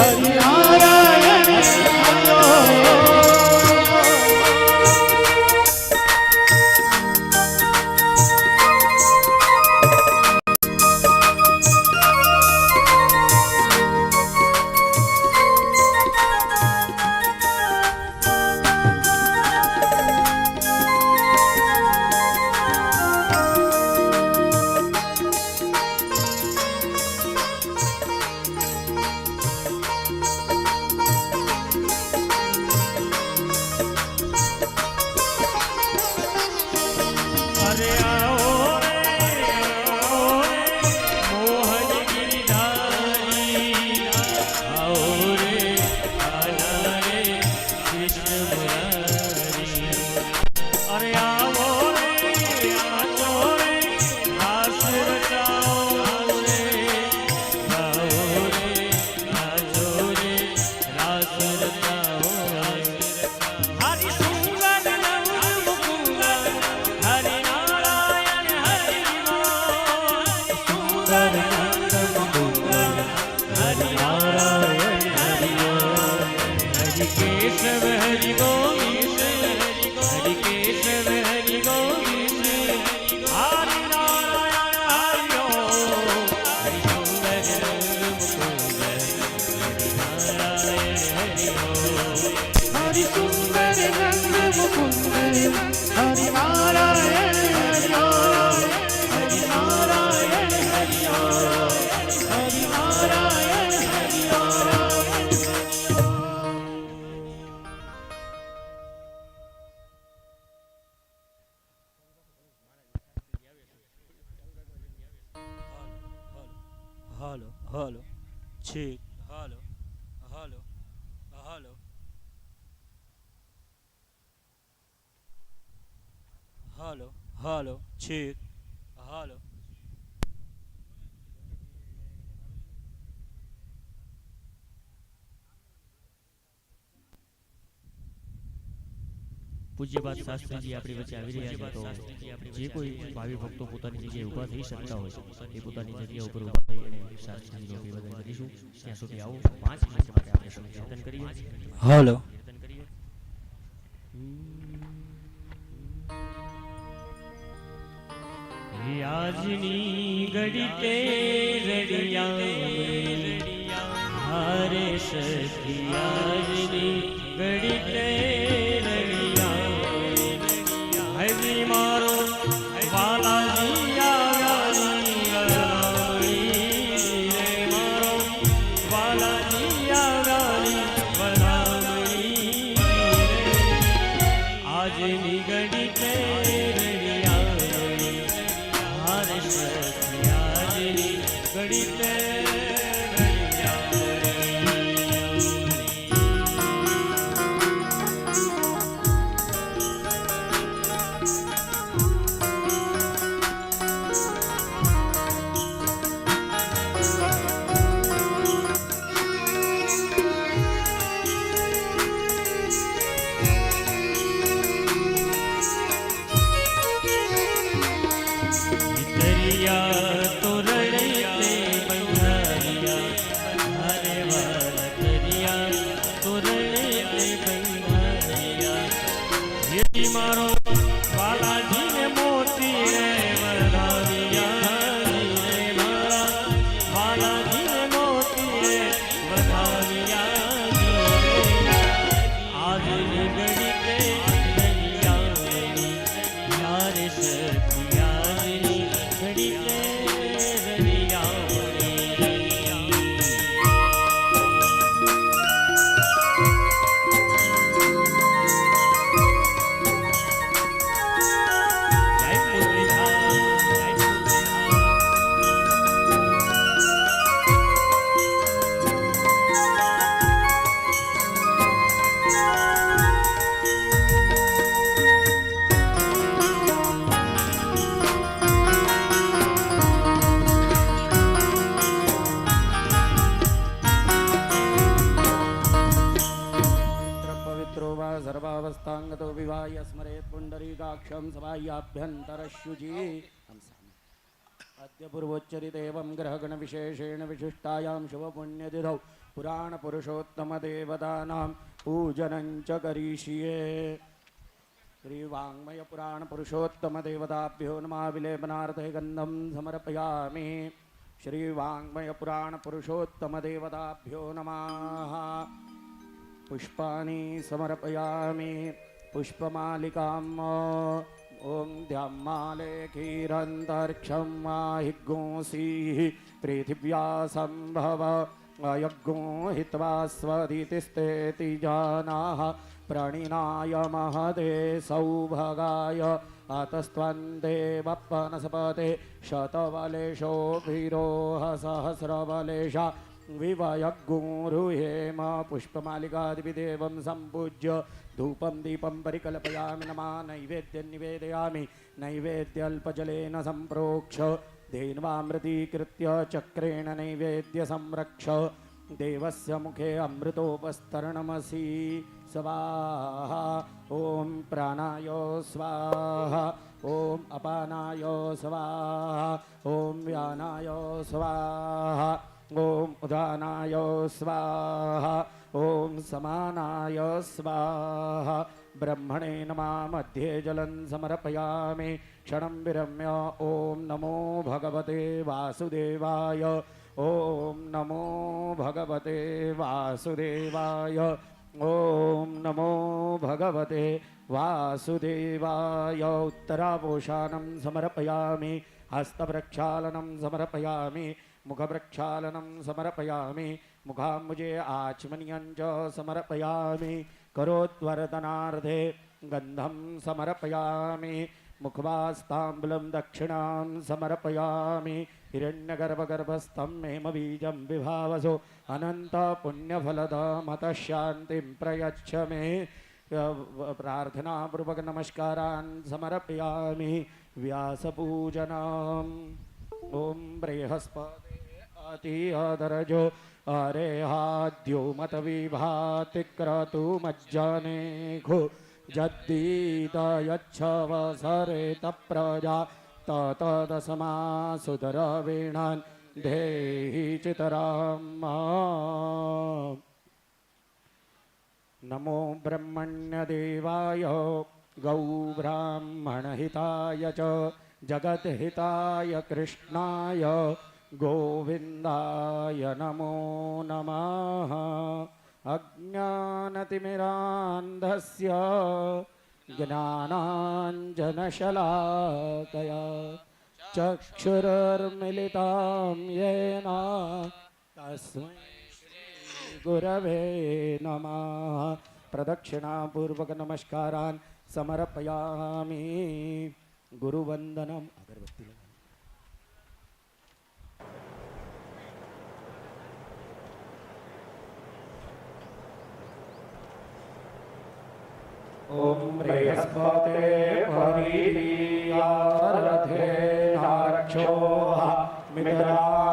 अरे हेलो ठीक हेलो पूज्य बात બાદ जी આપણી વચ્ચે આવી રહ્યા છે તો જે કોઈ ભાવિ ભક્તો પોતાની જગ્યાએ ઊભા થઈ શકતા હોય એ પોતાની જગ્યા ઉપર ઊભા થઈ અને શાસ્ત્રીજીનું અભિવાદન કરીશું ત્યાં સુધી આવો 5 મિનિટ માટે આપણે સમજન કરીએ હલો વીતે રડિયા હારે સખિયા રે ગડિતે पुण्डरीकाक्षं सभायाभ्यन्तरशुचि अद्य पूर्वोच्चरितेवं ग्रहगणविशेषेण विशिष्टायां शुभपुण्यतिथौ पुराणपुरुषोत्तमदेवतानां पूजनं च करिष्ये। श्रीवाङ्मयपुराणपुरुषोत्तमदेवताभ्यो नमः। विलेपनार्थे गन्धं समर्पयामि। श्रीवाङ्मयपुराणपुरुषोत्तमदेवताभ्यो नमः। पुष्पाणि समर्पयामि। पुष्पमालिकाम् ॐ ध्यामालेखीरन्तर्क्षं माहिगोंसीः पृथिव्या सम्भव अयज्ञो हित्वा स्वदितिस्तेति जानाः, प्रणिनाय महदे सौभगाय अतस्त्वन्ते वप्पनसपते शतबलेशोभिरोह सहस्रबलेशा विवयगुरुहेम पुष्पमालिकादिविदेवं सम्पूज्य धूपं दीपं परिकल्पयामि नमा नैवेद्यं निवेदयामि नैवेद्यल्पजलेन सम्प्रोक्ष धेन्वामृतीकृत्य चक्रेण नैवेद्यसंरक्ष देवस्य मुखे अमृतोपस्तरणमसि स्वाहा ॐ प्राणाय स्वाहा ॐ अपानाय स्वाहा ॐ व्यानाय स्वाहा ॐ उदानाय स्वाहा ॐ समानाय स्वाहा। ब्रह्मणे नमः मध्ये जलं समर्पयामि। क्षणं विरम्य ॐ नमो भगवते वासुदेवाय। ॐ नमो भगवते वासुदेवाय। ॐ नमो भगवते वासुदेवाय। उत्तरापोषाणं समर्पयामि। हस्तप्रक्षालनं समर्पयामि। मुखप्रक्षालनं समर्पयामि। मुखाम्बुजे आचमनीयं च समर्पयामि। करोद्वर्तनार्थे गन्धं समर्पयामि। मुखवास्ताम्बुलं दक्षिणां समर्पयामि। हिरण्यगर्भगर्भस्थं हेमबीजं विभावसो। अनन्तपुण्यफलदमतः शान्तिं प्रयच्छ मे प्रार्थनापूर्वक नमस्कारान् समर्पयामि। व्यासपूजनम्। ॐ बृहस्पते। अतिहदरजो अरेहाद्यो मतविभाति क्रतुमज्जने घो जद्दीत यच्छवसरेत प्रजा ततदसमा सुदरवीणान् देहि चितराम् नमो ब्रह्मण्यदेवाय गौब्राह्मणहिताय च जगद्हिताय कृष्णाय गोविन्दाय नमो नमः। अज्ञानतिमिरान्धस्य ज्ञानाञ्जनशलाकया। चक्षुरुर्मिलितां येन। तस्मै गुरवे नमः। प्रदक्षिणापूर्वकनमस्कारान् समर्पयामि। गुरुवन्दनम् अगरबत्ती ॐ बृहस्पते परीयारथे नारक्षोः मित्रापबाधमानः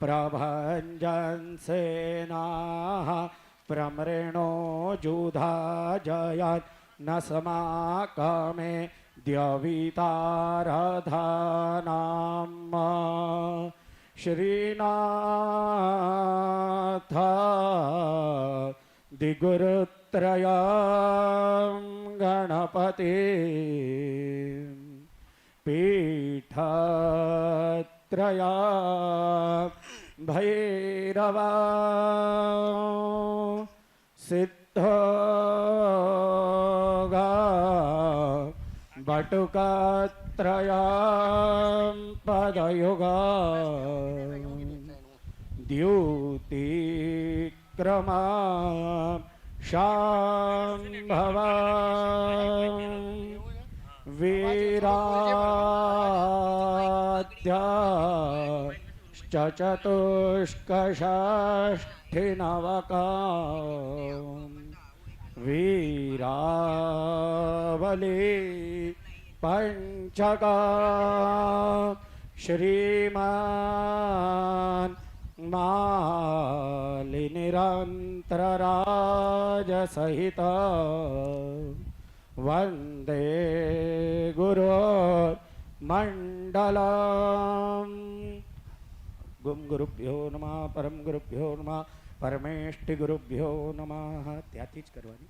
प्रभञ्जन्सेनाः प्रमृणो जुधा जयत् न समाकमे द्यवितारधानाम् श्रीनाथ दिगुरुत्रयं गणपति पीठत्रया भैरवा सिद्धोगा बटुकात्रयां पदयुगा द्युतिक्रमा शाम्भवा वीराद्या चतुष्कषष्ठिनवका वीरावली पञ्चका श्रीमान् मालिनिरन्तरराजसहित वन्दे गुरोर्मण्डलम् गुं गुरुभ्यो नमः परम गुरुभ्यो नमः પરમેષ્ઠિગુરુભ્યો નમઃ ત્યાંથી જ કરવાની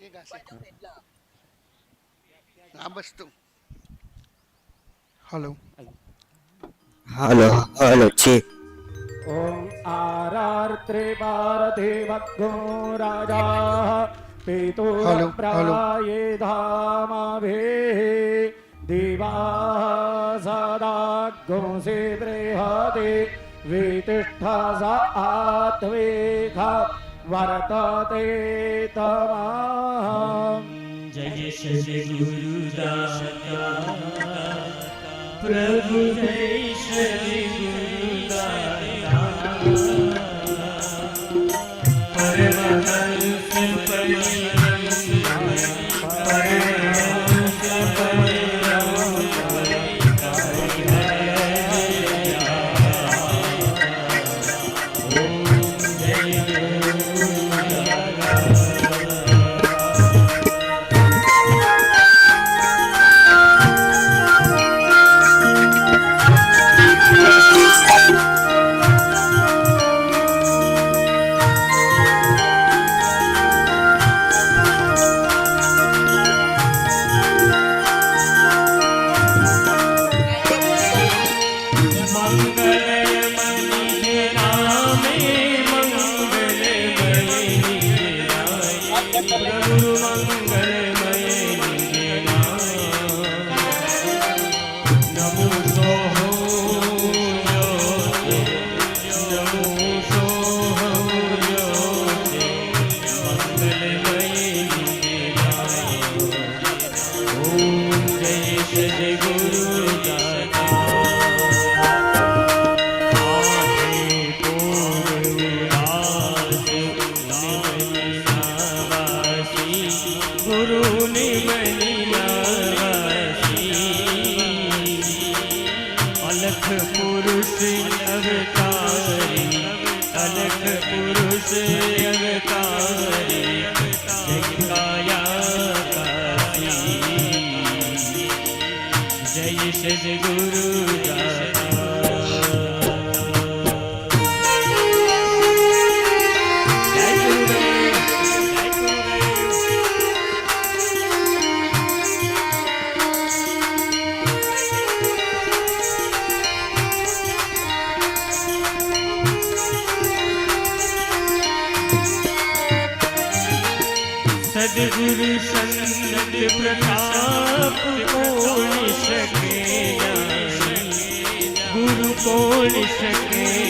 हेलो हेलो। हेलो बसतो हॅलो हॅलो हॅलो छे ओम आरार्त्रे भारते भक्तो राजा पेतो प्राये धामाभे देवा सदा गोसे बृहते वेतिष्ठा सा आत्वे खा वर्तते तमाम् जय श्री गुरुदास प्रभु जय श्री Thank પ્રતાપ કોણ શકે ગુરુ કોણ શકે